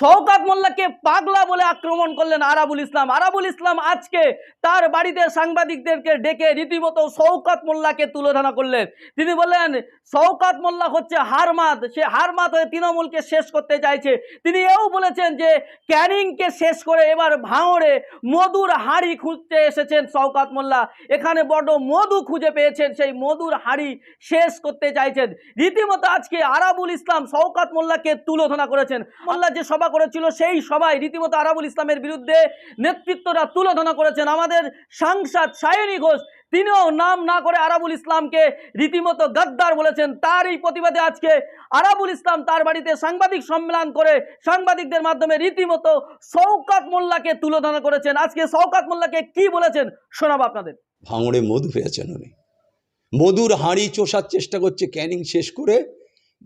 শওকাত মোল্লাকে পাগলা বলে আক্রমণ করলেন আরাবুল ইসলাম। আরাবুল ইসলাম আজকে তার বাড়িতে সাংবাদিকদেরকে ডেকে রীতিমতো শওকাত মোল্লাকে তুলোধনা করলেন। তিনি বললেন, শওকাত মোল্লা হচ্ছে হারমাদ। সে হারমাদ হয়ে তৃণমূলকে শেষ করতে চাইছে। তিনি এও বলেছেন যে, ক্যানিংকে শেষ করে এবার ভাঙড়ে মধুর হাড়ি খুঁজতে এসেছেন শওকাত মোল্লা। এখানে বড় মধু খুঁজে পেয়েছেন, সেই মধুর হাড়ি শেষ করতে চাইছেন। রীতিমতো আজকে আরাবুল ইসলাম শওকাত মোল্লাকে তুলোধনা করেছেন। মোল্লা যে সভা করেছিল, সেই সভায় রীতিমতো আরাবুল ইসলামের বিরুদ্ধে নেতৃত্বরা তুলোধনা করেছেন। আমাদের সাংসদ সায়নী ঘোষ, তিনিও নাম না করে আরাবুল ইসলামকে রীতিমতো গাদ্দার বলেছেন। তার এই প্রতিবাদে আজকে আরাবুল ইসলাম তার বাড়িতে সাংবাদিক সম্মেলন করে সাংবাদিকদের মাধ্যমে রীতিমতো শওকাত মোল্লাকে তুলোধনা করেছেন। আজকে শওকাত মোল্লাকে কি বলেছেন শোনাবো আপনাদের। ভাঙড়ে মধু পেয়েছেন উনি। মধুর হাঁড়ি চষার চেষ্টা করছে, ক্যানিং শেষ করে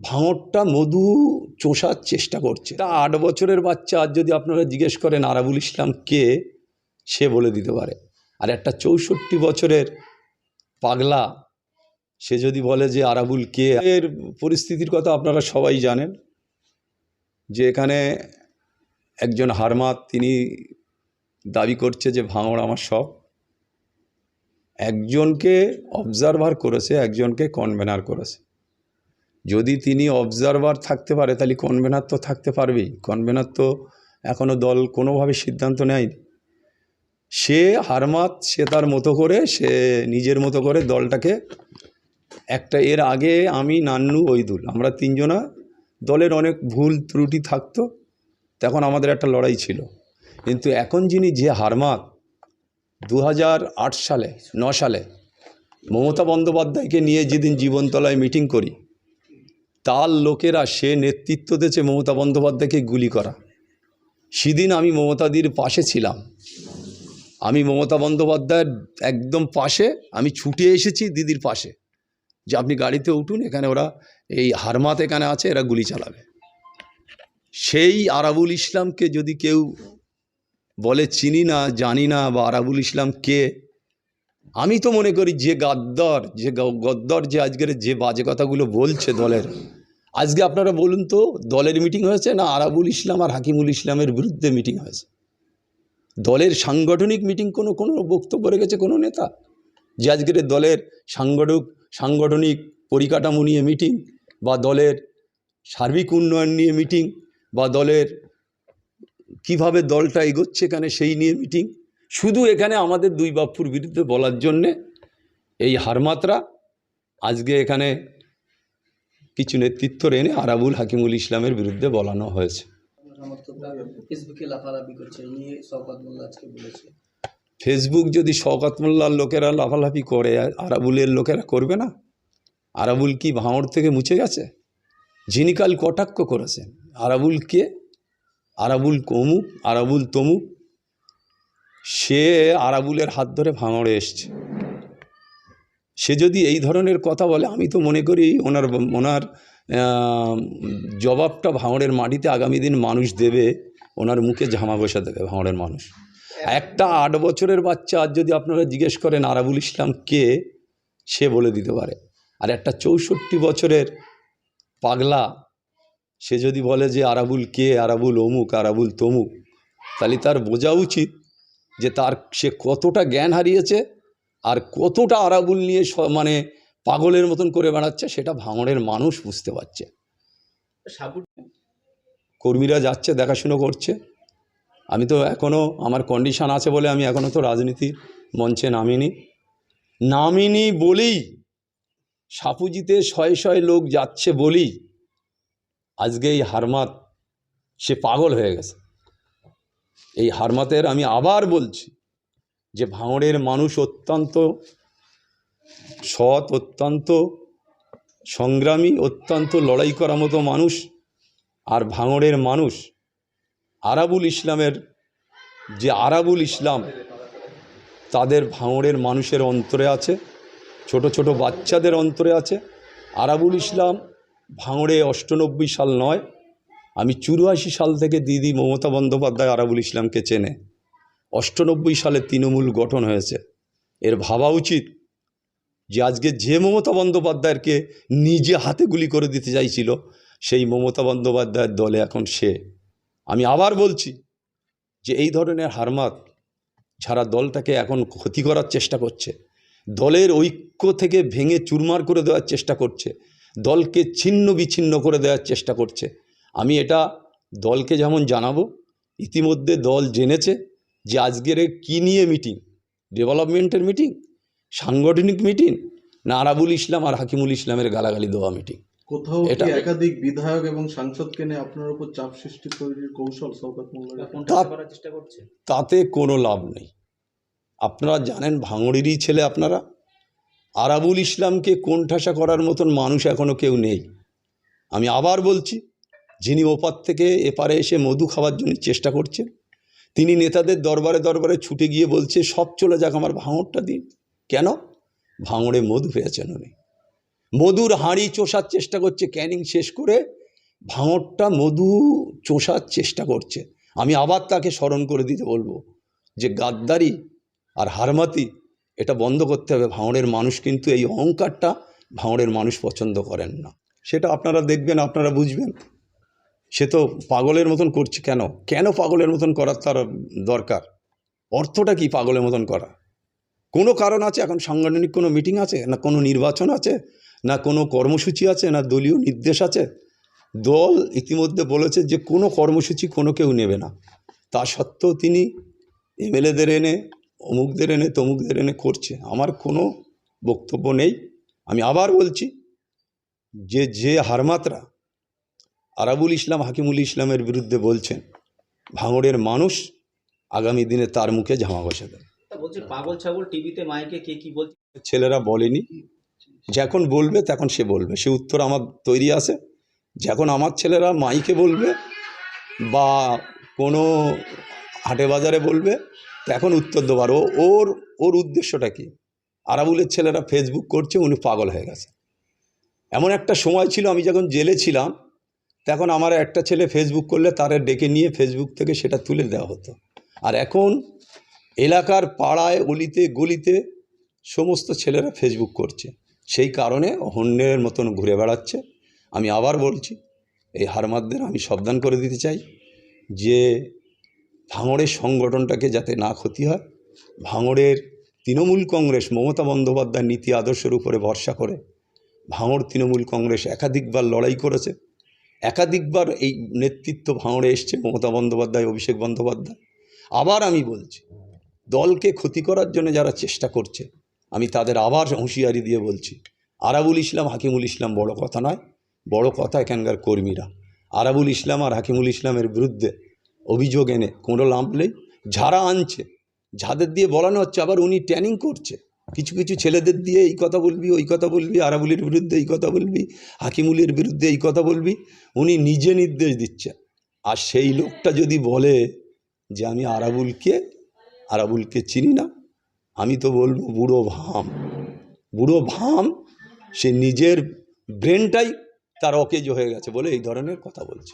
ভাঙড়টা মধু চষার চেষ্টা করছে। তা আট বছরের বাচ্চা আজ যদি আপনারা জিজ্ঞেস করেন আরাবুল ইসলাম কে, সে বলে দিতে পারে। আর একটা চৌষট্টি বছরের পাগলা, সে যদি বলে যে আরাবুল কে, এর পরিস্থিতির কথা আপনারা সবাই জানেন, যে এখানে একজন হারমাত তিনি দাবি করছে যে ভাঙড় আমার সব। একজনকে অবজারভার করেছে, একজনকে কনভেনার করেছে। যদি তিনি অবজারভার থাকতে পারে, তাহলে কনভেনার তো থাকতে পারবেই। কনভেনার তো এখনও দল কোনোভাবে সিদ্ধান্ত নেয়নি। সে হারমাত সে তার মতো করে, সে নিজের মতো করে দলটাকে একটা, এর আগে আমি নান্নু ওইদুল, আমরা তিনজনা দলের অনেক ভুল ত্রুটি থাকতো, তখন আমাদের একটা লড়াই ছিল। কিন্তু এখন যিনি যে হারমাত দু হাজার আট সালে, ন সালে মমতা বন্দ্যোপাধ্যায়কে নিয়ে যেদিন জীবনতলায় মিটিং করি তার লোকেরা সে নেতৃত্ব দিয়েছে মমতা বন্দ্যোপাধ্যায়কে গুলি করা। সেদিন আমি মমতাদির পাশে ছিলাম। আমি মমতা বন্দ্যোপাধ্যায়ের একদম পাশে, আমি ছুটে এসেছি দিদির পাশে। যে আপনি গাড়িতে উঠুন, এখানে ওরা এই হারমাত এখানে আছে, এরা গুলি চালাবে। সেই আরাবুল ইসলামকে যদি কেউ বলে চিনি না, জানি না বা আরাবুল ইসলাম কে, আমি তো মনে করি যে গাদ্দর, যে গদ্দর যে আজকের যে বাজে কথাগুলো বলছে দলের আজকে আপনারা বলুন তো, দলের মিটিং হয়েছে না আরাবুল ইসলাম আর হাকিমুল ইসলামের বিরুদ্ধে মিটিং হয়েছে? দলের সাংগঠনিক মিটিং কোনো কোনো বক্তব্য রেখেছে কোনো নেতা? যে আজকের দলের সাংগঠক, সাংগঠনিক পরিকাঠামো নিয়ে মিটিং বা দলের সার্বিক উন্নয়ন নিয়ে মিটিং বা দলের কীভাবে দলটা এগোচ্ছে এখানে সেই নিয়ে মিটিং শুধু এখানে আমাদের দুই বাপুর বিরুদ্ধে বলার জন্যে এই হারমাত্রা আজকে এখানে কিছু নেতৃত্ব এনে আরাবুল হাকিমুল ইসলামের বিরুদ্ধে বলানো হয়েছে। ফেসবুকে যদি শওকত মোল্লার লোকেরা লাফালাফি করে আরাবুলের লোকেরা করবে না? আরাবুল কি ভাঁড় থেকে মুছে গেছে? যিনি কাল কটাক্ষ করেছেন আরাবুল কে? আরাবুল অমুক আরাবুল তমুক সে আরাবুলের হাত ধরে ভাঙড়ে এসছে। সে যদি এই ধরনের কথা বলে, আমি তো মনে করি ওনার ওনার জবাবটা ভাঙড়ের মাটিতে আগামী দিন মানুষ দেবে, ওনার মুখে ঝামা বসে দেবে ভাঙড়ের মানুষ। একটা আট বছরের বাচ্চা, আজ যদি আপনারা জিজ্ঞেস করেন আরাবুল ইসলাম কে, সে বলে দিতে পারে। আর একটা চৌষট্টি বছরের পাগলা, সে যদি বলে যে আরাবুল কে, আরাবুল অমুক, আরাবুল তমুক, তাহলে তার বোঝা উচিত যে তার, সে কতটা জ্ঞান হারিয়েছে আর কতটা আরাবুল নিয়ে স- মানে পাগলের মতন করে বেড়াচ্ছে সেটা ভাঙড়ের মানুষ বুঝতে পারছে। কর্মীরা যাচ্ছে দেখাশুনো করছে। আমি তো এখনও আমার কন্ডিশন আছে বলে আমি এখনও তো রাজনীতির মঞ্চে নামিনি। নামিনি বলেই সাপুজিতে শয়ে শয়ে লোক যাচ্ছে বলি আজকে এই হারমাত সে পাগল হয়ে গেছে। এই হারমাতের আমি আবার বলছি যে ভাঙড়ের মানুষ অত্যন্ত সৎ, অত্যন্ত সংগ্রামী, অত্যন্ত লড়াই করার মতো মানুষ। আর ভাঙড়ের মানুষ আরাবুল ইসলামের, যে আরাবুল ইসলাম, তাদের ভাঙড়ের মানুষের অন্তরে আছে, ছোট ছোট বাচ্চাদের অন্তরে আছে। আরাবুল ইসলাম ভাঙড়ে অষ্টানব্বই সাল নয়, আমি চুরাশি সাল থেকে দিদি মমতা বন্দ্যোপাধ্যায় আরাবুল ইসলামকে চেনে। অষ্টানব্বই সালে তৃণমূল গঠন হয়েছে। এর ভাবা উচিত যে আজকে যে মমতা বন্দ্যোপাধ্যায়কে নিজে হাতে গুলি করে দিতে চাইছিল, সেই মমতা বন্দ্যোপাধ্যায়ের দলে এখন সে। আমি আবার বলছি যে এই ধরনের হারমাত ছাড়া দলটাকে এখন ক্ষতি করার চেষ্টা করছে। দলের ঐক্য থেকে ভেঙে চুরমার করে দেওয়ার চেষ্টা করছে। দলকে ছিন্ন বিচ্ছিন্ন করে দেওয়ার চেষ্টা করছে। আমি এটা দলকে যেমন জানাব, ইতিমধ্যে দল জেনেছে যে আজকের কী নিয়ে মিটিং ডেভেলপমেন্টের মিটিং সাংগঠনিক মিটিং না আরাবুল ইসলাম আর হাকিমুল ইসলামের গালাগালি দেওয়া মিটিং কোথাও এটা- একাধিক বিধায়ক এবং সাংসদকে নিয়ে আপনার উপর চাপ সৃষ্টি তৈরির কৌশল চেষ্টা করছে? তাতে কোনো লাভ নেই। আপনারা জানেন ভাঙড়েরই ছেলে আপনারা? আরাবুল ইসলামকে কোণঠাসা করার মতন মানুষ এখনও কেউ নেই। আমি আবার বলছি যিনি ওপার থেকে এপারে এসে মধু খাওয়ার জন্য চেষ্টা করছেন তিনি নেতাদের দরবারে দরবারে ছুটে গিয়ে বলছে, সব চলে যাক আমার ভাঙড়টা দিন। কেন? ভাঙড়ে মধু পেয়েছেন উনি মধুর হাঁড়ি চষার চেষ্টা করছে, ক্যানিং শেষ করে ভাঙড়টা মধু চষার চেষ্টা করছে। আমি আবার তাকে স্মরণ করে দিতে বলব যে গাদ্দারি আর হারমাতি, এটা বন্ধ করতে হবে। ভাঙড়ের মানুষ কিন্তু এই অহংকারটা ভাঙড়ের মানুষ পছন্দ করেন না। সেটা আপনারা দেখবেন, আপনারা বুঝবেন। সে তো পাগলের মতন করছে কেন? কেন পাগলের মতন করার তার দরকার? অর্থটা কি পাগলের মতন করা? কোনো কারণ আছে? এখন সাংগঠনিক কোনো মিটিং আছে? না কোনো নির্বাচন আছে? না কোনো কর্মসূচি আছে? না দলীয় নির্দেশ আছে? দল ইতিমধ্যে বলেছে যে কোনো কর্মসূচি কোনো কেউ নেবে না। তা সত্ত্বেও তিনি এমএলএদের এনে, অমুকদের এনে, তমুকদের এনে করছে। আমার কোনো বক্তব্য নেই। আমি আবার বলছি, যে যে হারমাত্রা আরাবুল ইসলাম হাকিমুল ইসলামের বিরুদ্ধে বলছেন ভাঙড়ের মানুষ আগামী দিনে তার মুখে জামা বসে বলছে পাগল ছাগল টিভিতে মাইকে কে কি বলছে? ছেলেরা বলেনি যখন বলবে তখন সে বলবে। সে উত্তর আমার তৈরি আছে। যখন আমার ছেলেরা মাইকে বলবে বা কোনো হাটে বাজারে বলবে তখন উত্তর দেবার। ওর ওর উদ্দেশ্যটা কি? আরাবুলের ছেলেরা ফেসবুক করছে উনি পাগল হয়ে গেছে। এমন একটা সময় ছিল আমি যখন জেলে ছিলাম তখন আমার একটা ছেলে ফেসবুক করলে তারে ডেকে নিয়ে ফেসবুক থেকে সেটা তুলে দেওয়া হতো। আর এখন এলাকার পাড়ায়, অলিতে, গলিতে সমস্ত ছেলেরা ফেসবুক করছে। সেই কারণে হন্যের মতন ঘুরে বেড়াচ্ছে। আমি আবার বলছি, এই হারমাদদের আমি সাবধান করে দিতে চাই যে ভাঙড়ের সংগঠনটাকে যাতে না ক্ষতি হয়, ভাঙড়ের তৃণমূল কংগ্রেস, মমতা বন্দ্যোপাধ্যায় নীতি আদর্শের উপরে ভরসা করে ভাঙড় তৃণমূল কংগ্রেস একাধিকবার লড়াই করেছে। একাধিকবার এই নেতৃত্ব ভাঙড়ে এসছে, মমতা বন্দ্যোপাধ্যায়, অভিষেক বন্দ্যোপাধ্যায়। আবার আমি বলছি, দলকে ক্ষতি করার জন্য যারা চেষ্টা করছে, আমি তাদের আবার হুঁশিয়ারি দিয়ে বলছি, আরাবুল ইসলাম, হাকিমুল ইসলাম বড় কথা নয়, বড় কথা এখানকার কর্মীরা। আরাবুল ইসলাম আর হাকিমুল ইসলামের বিরুদ্ধে অভিযোগ এনে কোনো নেই। যারা আনছে যাদের দিয়ে বলানো হচ্ছে, আবার উনি ট্যানিং করছে। কিছু কিছু ছেলেদের দিয়ে এই কথা বলবি, ওই কথা বলবি, আরাবুলের বিরুদ্ধে এই কথা বলবি, হাকিমুলের বিরুদ্ধে এই কথা বলবি, উনি নিজে নির্দেশ দিচ্ছে আর সেই লোকটা যদি বলে যে আমি আরাবুলকে আরাবুলকে চিনি না, আমি তো বলব বুড়ো ভাম। বুড়ো ভাম, সে নিজের ব্রেনটাই তার অকেজ হয়ে গেছে বলে এই ধরনের কথা বলছে।